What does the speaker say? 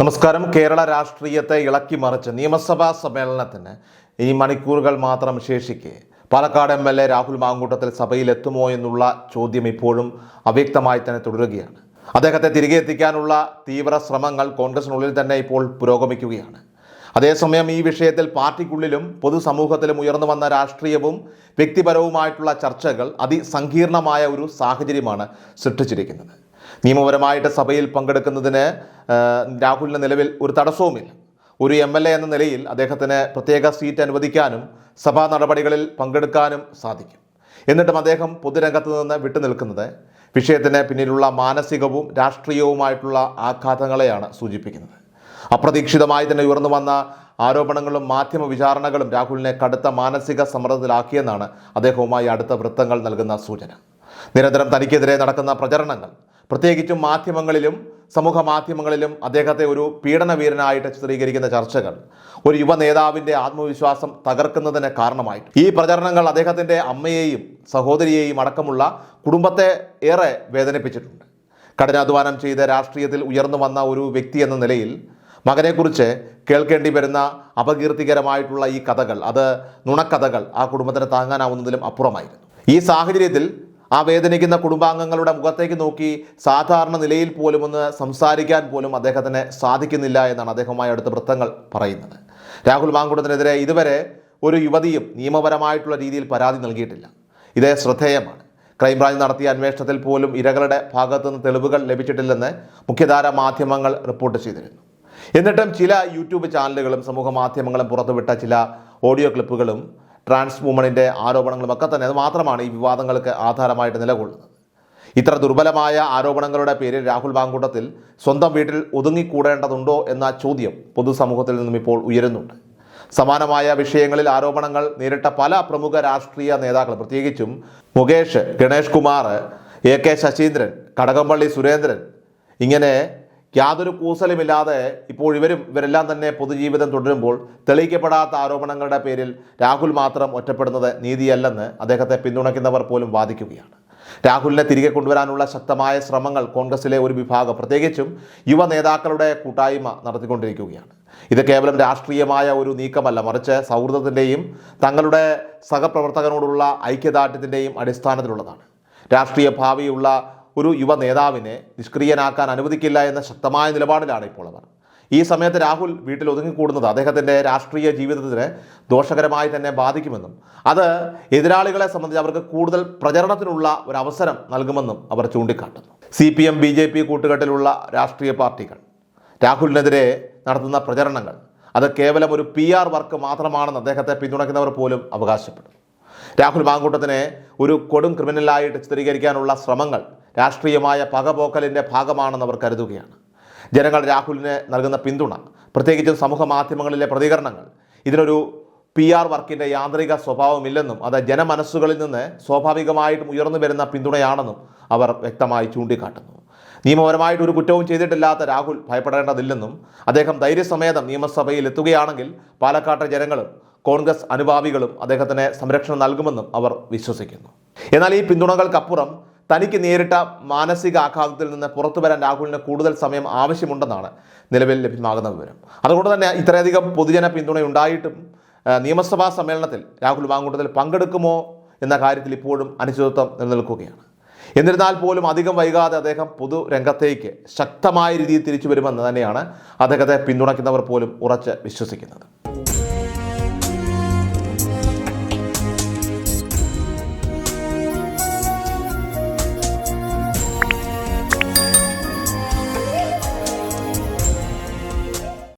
നമസ്കാരം. കേരള രാഷ്ട്രീയത്തെ ഇളക്കി മറിച്ച് നിയമസഭാ സമ്മേളനത്തിന് ഇനി മണിക്കൂറുകൾ മാത്രം ശേഷിക്കെ Palakkad M L A Rahul Mamkootathil സഭയിൽ എത്തുമോ എന്നുള്ള ചോദ്യം ഇപ്പോഴും അവ്യക്തമായി തന്നെ തുടരുകയാണ്. അദ്ദേഹത്തെ തിരികെ എത്തിക്കാനുള്ള തീവ്ര ശ്രമങ്ങൾ കോൺഗ്രസിനുള്ളിൽ തന്നെ ഇപ്പോൾ പുരോഗമിക്കുകയാണ്. അതേസമയം ഈ വിഷയത്തിൽ പാർട്ടിക്കുള്ളിലും പൊതുസമൂഹത്തിലും ഉയർന്നു വന്ന രാഷ്ട്രീയവും വ്യക്തിപരവുമായിട്ടുള്ള ചർച്ചകൾ അതിസങ്കീർണമായ ഒരു സാഹചര്യമാണ് സൃഷ്ടിച്ചിരിക്കുന്നത്. നിയമപരമായിട്ട് സഭയിൽ പങ്കെടുക്കുന്നതിന് രാഹുലിന് നിലവിൽ ഒരു തടസ്സവുമില്ല. ഒരു എം എൽ എ എന്ന നിലയിൽ അദ്ദേഹത്തിന് പ്രത്യേക സീറ്റ് അനുവദിക്കാനും സഭാ നടപടികളിൽ പങ്കെടുക്കാനും സാധിക്കും. എന്നിട്ടും അദ്ദേഹം പൊതുരംഗത്ത് നിന്ന് വിട്ടുനിൽക്കുന്നത് വിഷയത്തിന് പിന്നിലുള്ള മാനസികവും രാഷ്ട്രീയവുമായിട്ടുള്ള ആഘാതങ്ങളെയാണ് സൂചിപ്പിക്കുന്നത്. അപ്രതീക്ഷിതമായി തന്നെ ഉയർന്നു വന്ന ആരോപണങ്ങളും മാധ്യമ വിചാരണകളും രാഹുലിനെ കടുത്ത മാനസിക സമ്മർദ്ദത്തിലാക്കിയെന്നാണ് അദ്ദേഹവുമായി അടുത്ത വൃത്തങ്ങൾ നൽകുന്ന സൂചന. നിരന്തരം തനിക്കെതിരെ നടക്കുന്ന പ്രചരണങ്ങൾ പ്രത്യേകിച്ചും മാധ്യമങ്ങളിലും സമൂഹ മാധ്യമങ്ങളിലും അദ്ദേഹത്തെ ഒരു പീഡനവീരനായിട്ട് ചിത്രീകരിക്കുന്ന ചർച്ചകൾ ഒരു യുവ നേതാവിന്റെ ആത്മവിശ്വാസം തകർക്കുന്നതിന് കാരണമായിട്ട്. ഈ പ്രചരണങ്ങൾ അദ്ദേഹത്തിന്റെ അമ്മയെയും സഹോദരിയെയും അടക്കമുള്ള കുടുംബത്തെ ഏറെ വേദനിപ്പിച്ചിട്ടുണ്ട്. കഠിനാധ്വാനം ചെയ്ത് രാഷ്ട്രീയത്തിൽ ഉയർന്നു വന്ന ഒരു വ്യക്തി എന്ന നിലയിൽ മകനെക്കുറിച്ച് കേൾക്കേണ്ടി വരുന്ന അപകീർത്തികരമായിട്ടുള്ള ഈ കഥകൾ അത് നുണക്കഥകൾ ആ കുടുംബത്തിന് താങ്ങാനാവുന്നതിലും അപ്പുറമായിരുന്നു. ഈ സാഹചര്യത്തിൽ ആ വേദനിക്കുന്ന കുടുംബാംഗങ്ങളുടെ മുഖത്തേക്ക് നോക്കി സാധാരണ നിലയിൽ പോലും ഒന്ന് സംസാരിക്കാൻ പോലും അദ്ദേഹത്തിന് സാധിക്കുന്നില്ല എന്നാണ് അദ്ദേഹവുമായി അടുത്ത വൃത്തങ്ങൾ പറയുന്നത്. രാഹുൽ മാങ്കുടത്തിനെതിരെ ഇതുവരെ ഒരു യുവതിയും നിയമപരമായിട്ടുള്ള രീതിയിൽ പരാതി നൽകിയിട്ടില്ല. ഇത് ശ്രദ്ധേയമാണ്. ക്രൈംബ്രാഞ്ച് നടത്തിയ അന്വേഷണത്തിൽ പോലും ഇരകളുടെ ഭാഗത്തുനിന്ന് തെളിവുകൾ ലഭിച്ചിട്ടില്ലെന്ന് മുഖ്യധാര മാധ്യമങ്ങൾ റിപ്പോർട്ട് ചെയ്തിരുന്നു. എന്നിട്ടും ചില യൂട്യൂബ് ചാനലുകളും സമൂഹ മാധ്യമങ്ങളും പുറത്തുവിട്ട ചില ഓഡിയോ ക്ലിപ്പുകളും ട്രാൻസ് വുമണിന്റെ ആരോപണങ്ങളും ഒക്കെ തന്നെ അത് മാത്രമാണ് ഈ വിവാദങ്ങൾക്ക് ആധാരമായിട്ട് നിലകൊള്ളുന്നത്. ഇത്ര ദുർബലമായ ആരോപണങ്ങളുടെ പേരിൽ രാഹുൽ മാങ്കൂട്ടത്തിൽ സ്വന്തം വീട്ടിൽ ഒതുങ്ങിക്കൂടേണ്ടതുണ്ടോ എന്ന ചോദ്യം പൊതുസമൂഹത്തിൽ നിന്നും ഇപ്പോൾ ഉയരുന്നുണ്ട്. സമാനമായ വിഷയങ്ങളിൽ ആരോപണങ്ങൾ നേരിട്ട പല പ്രമുഖ രാഷ്ട്രീയ നേതാക്കൾ പ്രത്യേകിച്ചും മുകേഷ് ഗണേഷ് കുമാർ എ കെ ശശീന്ദ്രൻ കടകംപള്ളി സുരേന്ദ്രൻ ഇങ്ങനെ യാതൊരു കൂസലുമില്ലാതെ ഇപ്പോൾ ഇവരും ഇവരെല്ലാം തന്നെ പൊതുജീവിതം തുടരുമ്പോൾ തെളിയിക്കപ്പെടാത്ത ആരോപണങ്ങളുടെ പേരിൽ രാഹുൽ മാത്രം ഒറ്റപ്പെടുന്നത് നീതിയല്ലെന്ന് അദ്ദേഹത്തെ പിന്തുണയ്ക്കുന്നവർ പോലും വാദിക്കുകയാണ്. രാഹുലിനെ തിരികെ കൊണ്ടുവരാനുള്ള ശക്തമായ ശ്രമങ്ങൾ കോൺഗ്രസിലെ ഒരു വിഭാഗം പ്രത്യേകിച്ചും യുവ നേതാക്കളുടെ കൂട്ടായ്മ നടത്തിക്കൊണ്ടിരിക്കുകയാണ്. ഇത് കേവലം രാഷ്ട്രീയമായ ഒരു നീക്കമല്ല മറിച്ച് സൗഹൃദത്തിന്റെയും തങ്ങളുടെ സഹപ്രവർത്തകനോടുള്ള ഐക്യദാർഢ്യത്തിന്റെയും അടിസ്ഥാനത്തിലുള്ളതാണ്. രാഷ്ട്രീയ ഭാവിയുള്ള ഒരു യുവ നേതാവിനെ നിഷ്ക്രിയനാക്കാൻ അനുവദിക്കില്ല എന്ന ശക്തമായ നിലപാടിലാണ് ഇപ്പോൾ അവർ. ഈ സമയത്ത് രാഹുൽ വീട്ടിൽ ഒതുങ്ങിക്കൂടുന്നത് അദ്ദേഹത്തിന്റെ രാഷ്ട്രീയ ജീവിതത്തിന് ദോഷകരമായി തന്നെ ബാധിക്കുമെന്നും അത് എതിരാളികളെ സംബന്ധിച്ച് അവർക്ക് കൂടുതൽ പ്രചരണത്തിനുള്ള ഒരു അവസരം നൽകുമെന്നും അവർ ചൂണ്ടിക്കാട്ടുന്നു. C P M B J P കൂട്ടുകെട്ടിലുള്ള രാഷ്ട്രീയ പാർട്ടികൾ രാഹുലിനെതിരെ നടത്തുന്ന പ്രചരണങ്ങൾ അത് കേവലം ഒരു പി ആർ വർക്ക് മാത്രമാണെന്ന് അദ്ദേഹത്തെ പിന്തുണയ്ക്കുന്നവർ പോലും അവകാശപ്പെടുന്നു. രാഹുൽ മാങ്കൂട്ടത്തിനെ ഒരു കൊടും ക്രിമിനലായിട്ട് ചിത്രീകരിക്കാനുള്ള ശ്രമങ്ങൾ രാഷ്ട്രീയമായ പകപോക്കലിന്റെ ഭാഗമാണെന്ന് അവർ കരുതുകയാണ്. ജനങ്ങൾ രാഹുലിന് നൽകുന്ന പിന്തുണ പ്രത്യേകിച്ചും സമൂഹ മാധ്യമങ്ങളിലെ പ്രതികരണങ്ങൾ ഇതിനൊരു പി ആർ വർക്കിന്റെ യാന്ത്രിക സ്വഭാവമില്ലെന്നും അത് ജനമനസ്സുകളിൽ നിന്ന് സ്വാഭാവികമായിട്ടും ഉയർന്നു വരുന്ന പിന്തുണയാണെന്നും അവർ വ്യക്തമായി ചൂണ്ടിക്കാട്ടുന്നു. നിയമപരമായിട്ട് ഒരു കുറ്റവും ചെയ്തിട്ടില്ലാത്ത രാഹുൽ ഭയപ്പെടേണ്ടതില്ലെന്നും അദ്ദേഹം ധൈര്യസമേതം നിയമസഭയിൽ എത്തുകയാണെങ്കിൽ പാലക്കാട്ടെ ജനങ്ങളും കോൺഗ്രസ് അനുഭാവികളും അദ്ദേഹത്തിന് സംരക്ഷണം നൽകുമെന്നും അവർ വിശ്വസിക്കുന്നു. എന്നാൽ ഈ പിന്തുണകൾക്കപ്പുറം തനിക്ക് നേരിട്ട മാനസിക ആഘാതത്തിൽ നിന്ന് പുറത്തു വരാൻ രാഹുലിന് കൂടുതൽ സമയം ആവശ്യമുണ്ടെന്നാണ് നിലവിൽ ലഭ്യമാകുന്ന വിവരം. അതുകൊണ്ട് തന്നെ ഇത്രയധികം പൊതുജന പിന്തുണയുണ്ടായിട്ടും നിയമസഭാ സമ്മേളനത്തിൽ രാഹുൽ മാങ്കൂട്ടത്തിൽ പങ്കെടുക്കുമോ എന്ന കാര്യത്തിൽ ഇപ്പോഴും അനിശ്ചിതത്വം നിലനിൽക്കുകയാണ്. എന്നിരുന്നാൽ പോലും അധികം വൈകാതെ അദ്ദേഹം പൊതുരംഗത്തേക്ക് ശക്തമായ രീതിയിൽ തിരിച്ചു വരുമെന്ന് തന്നെയാണ് അദ്ദേഹത്തെ പിന്തുണയ്ക്കുന്നവർ പോലും ഉറച്ച് വിശ്വസിക്കുന്നത്.